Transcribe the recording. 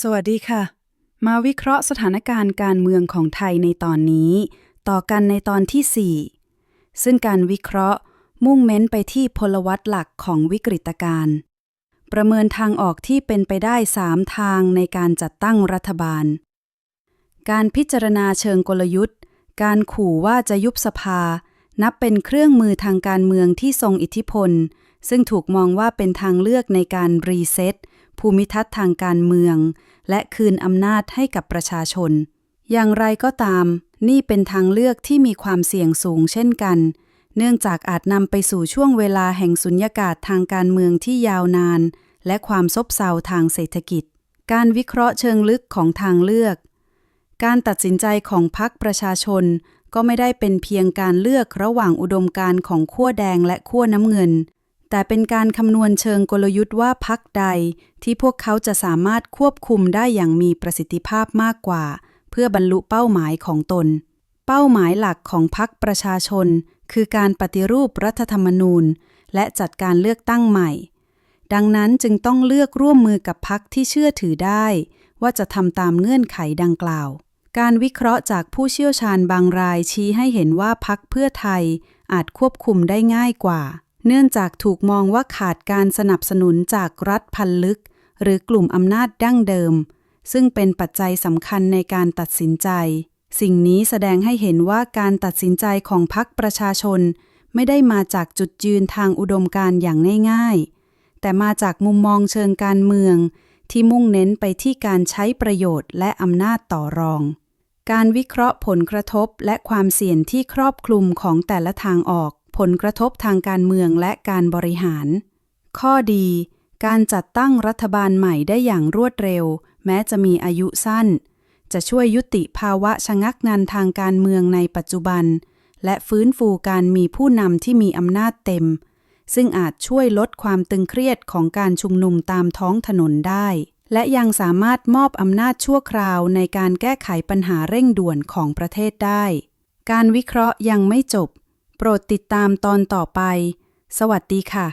สวัสดีค่ะ มาวิเคราะห์สถานการณ์การเมืองของไทยในตอนนี้ ต่อกันในตอนที่ 4 ซึ่งการวิเคราะห์มุ่งเม้นไปที่พลวัตหลักของวิกฤตการณ์ประเมินทางออกที่เป็นไปได้ 3 ทางในการจัดตั้งรัฐบาล การพิจารณาเชิงกลยุทธ์ การขู่ว่าจะยุบสภา นับเป็นเครื่องมือทางการเมืองที่ทรงอิทธิพล ซึ่งถูกมองว่าเป็นทางเลือกในการรีเซ็ต ภูมิทัศน์ทางการเมือง และคืนอำนาจให้กับประชาชน อย่างไรก็ตาม นี่เป็นทางเลือกที่มีความเสี่ยงสูงเช่นกัน เนื่องจากอาจนำไปสู่ช่วงเวลาแห่งสุญญากาศทางการเมืองที่ยาวนาน และความซบเซาทางเศรษฐกิจ การวิเคราะห์เชิงลึกของทางเลือก การตัดสินใจของพรรคประชาชนก็ไม่ได้เป็นเพียงการเลือกระหว่างอุดมการณ์ของขั้วแดงและขั้วน้ำเงิน แต่เป็นการคำนวณเชิงกลยุทธ์ว่าพรรคใดที่พวกเขาจะสามารถควบคุมได้อย่างมีประสิทธิภาพมากกว่า เพื่อบรรลุเป้าหมายของตน เป้าหมายหลักของพรรคประชาชน คือการปฏิรูปรัฐธรรมนูญ และจัดการเลือกตั้งใหม่ ดังนั้นจึงต้องเลือกร่วมมือกับพรรคที่เชื่อถือได้ ว่าจะทำตามเงื่อนไขดังกล่าว การวิเคราะห์จากผู้เชี่ยวชาญบางรายชี้ให้เห็นว่าพักเพื่อไทยอาจควบคุมได้ง่ายกว่า เนื่องจากถูกมองว่าขาดการสนับสนุนจากรัฐพันลึก หรือกลุ่มอำนาจดั้งเดิม ซึ่งเป็นปัจจัยสำคัญในการตัดสินใจ สิ่งนี้แสดงให้เห็นว่าการตัดสินใจของพรรคประชาชน ไม่ได้มาจากจุดยืนทางอุดมการ์อย่างง่ายๆ แต่มาจากมุมมองเชิงการเมือง ที่มุ่งเน้นไปที่การใช้ประโยชน์และอำนาจต่อรอง การวิเคราะห์ผลกระทบและความเสี่ยงที่ครอบคลุมของแต่ละทางออก ผลกระทบทางการเมืองและการบริหาร ข้อดี การจัดตั้งรัฐบาลใหม่ได้อย่างรวดเร็ว แม้จะมีอายุสั้น จะช่วยยุติภาวะชะงักงันทางการเมืองในปัจจุบัน และฟื้นฟูการมีผู้นำที่มีอำนาจเต็ม ซึ่งอาจช่วยลดความตึงเครียดของการชุมนุมตามท้องถนนได้ และยังสามารถมอบอำนาจชั่วคราวในการแก้ไขปัญหาเร่งด่วนของประเทศได้ การวิเคราะห์ยังไม่จบ โปรดติดตามตอนต่อไป สวัสดีค่ะ